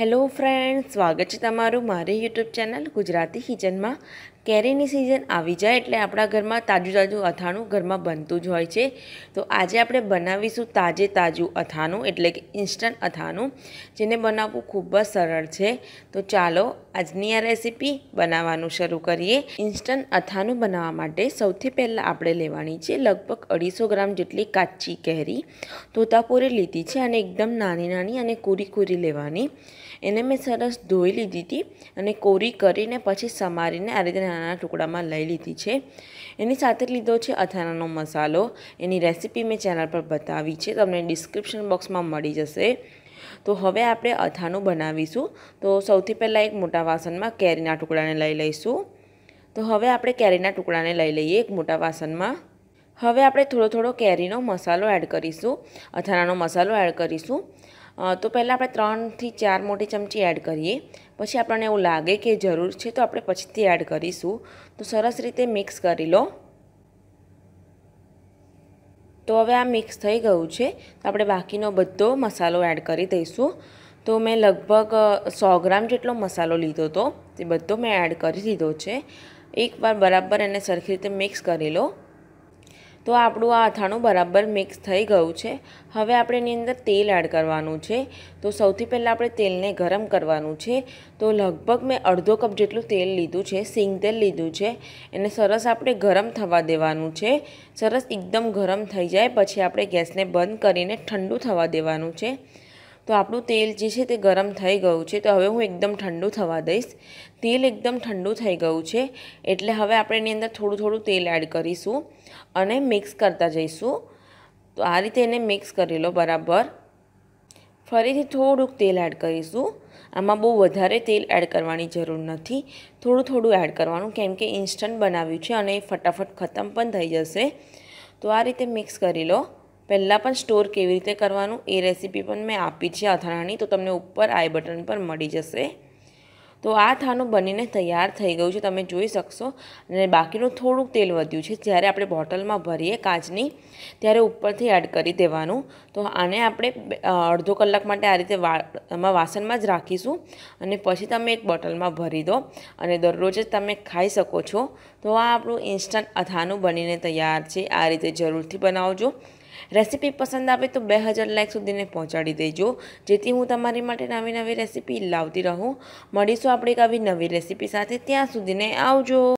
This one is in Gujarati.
હેલો ફ્રેન્ડ સ્વાગત છે તમારું મારી યુટ્યુબ ચેનલ ગુજરાતી કિચનમાં. કેરીની સિઝન આવી જાય એટલે આપણા ઘરમાં તાજું તાજું અથાણું ઘરમાં બનતું જ હોય છે. તો આજે આપણે બનાવીશું તાજે તાજું અથાણું, એટલે કે ઇન્સ્ટન્ટ અથાણું, જેને બનાવવું ખૂબ જ સરળ છે. તો ચાલો આજની આ રેસીપી બનાવવાનું શરૂ કરીએ. ઇન્સ્ટન્ટ અથાણું બનાવવા માટે સૌથી પહેલાં આપણે લેવાની છે લગભગ અઢીસો ગ્રામ જેટલી કાચી કેરી. તોતાપુરી લીધી છે અને એકદમ નાની નાની અને કુરી કુરી લેવાની. એને મેં સરસ ધોઈ લીધી હતી અને કોરી કરીને પછી સમારીને આ રીતે નાના ટુકડામાં લઈ લીધી છે. એની સાથે લીધો છે અથાણાનો મસાલો. એની રેસીપી મેં ચેનલ પર બતાવી છે. તમને ડિસ્ક્રિપ્શન બોક્સમાં મળી જશે. તો હવે આપણે અથાણું બનાવીશું. તો સૌથી પહેલાં એક મોટા વાસણમાં કેરીના ટુકડાને લઈ લઈશું. તો હવે આપણે કેરીના ટુકડાને લઈ લઈએ એક મોટા વાસણમાં. હવે આપણે થોડો થોડો કેરીનો મસાલો એડ કરીશું. અથાણાનો મસાલો એડ કરીશું. તો પહેલાં આપણે ત્રણથી ચાર મોટી ચમચી એડ કરીએ. પછી આપણને એવું લાગે કે જરૂર છે તો આપણે પછીથી એડ કરીશું. તો સરસ રીતે મિક્સ કરી લો. તો હવે આ મિક્સ થઈ ગયું છે. તો આપણે બાકીનો બધો મસાલો એડ કરી દઈશું. તો મેં લગભગ સો ગ્રામ જેટલો મસાલો લીધો હતો તે બધો મેં એડ કરી દીધો છે. એકવાર બરાબર એને સરખી રીતે મિક્સ કરી લો. તો આપણું આ અથાણું બરાબર મિક્સ થઈ ગયું છે. હવે આપણે એની અંદર તેલ એડ કરવાનું છે. તો સૌથી પહેલાં આપણે તેલને ગરમ કરવાનું છે. તો લગભગ મેં અડધો કપ જેટલું તેલ લીધું છે. સિંગ તેલ લીધું છે. એને સરસ આપણે ગરમ થવા દેવાનું છે. સરસ એકદમ ગરમ થઈ જાય. પછી આપણે ગેસને બંધ કરીને ઠંડુ થવા દેવાનું છે. તો આપણું તેલ જે છે તે ગરમ થઈ ગયું છે. તો હવે હું એકદમ ઠંડુ થવા દઈશ. તેલ એકદમ ઠંડુ થઈ ગયું છે. એટલે હવે આપણે એની અંદર થોડું થોડું તેલ એડ કરીશું અને મિક્સ કરતા જઈશું. તો આ રીતે એને મિક્સ કરી લો બરાબર. ફરીથી થોડુંક તેલ એડ કરીશું. આમાં બહુ વધારે તેલ એડ કરવાની જરૂર નથી. થોડું થોડું એડ કરવાનું કેમ કે ઇન્સ્ટન્ટ બનાવ્યું છે અને એ ફટાફટ ખતમ પણ થઈ જશે. તો આ રીતે મિક્સ કરી લો. પહેલાં પણ સ્ટોર કેવી રીતે કરવાનું એ રેસીપી પણ મેં આપી છે અથાણાની, તો તમને ઉપર આઈ બટન પર મળી જશે. તો આ થાનું બનીને તૈયાર થઈ ગયું છે, તમે જોઈ શકશો. અને બાકીનું થોડુંક તેલ વધ્યું છે, જ્યારે આપણે બોટલમાં ભરીએ કાચની, ત્યારે ઉપરથી એડ કરી દેવાનું. તો આને આપણે અડધો કલાક માટે આ રીતે એમાં વાસણમાં જ રાખીશું. અને પછી તમે એક બોટલમાં ભરી દો. અને દરરોજ જ તમે ખાઈ શકો છો. તો આ આપણું ઇન્સ્ટન્ટ અથાનું બનીને તૈયાર છે. આ રીતે જરૂરથી બનાવજો. રેસીપી પસંદ આવે તો બે હજાર લાઇક સુધીને પહોંચાડી દેજો. જેથી હું તમારી માટે નવી નવી રેસીપી લાવતી રહું. મળીશું આપણે એક આવી નવી રેસીપી સાથે. ત્યાં સુધીને આવજો.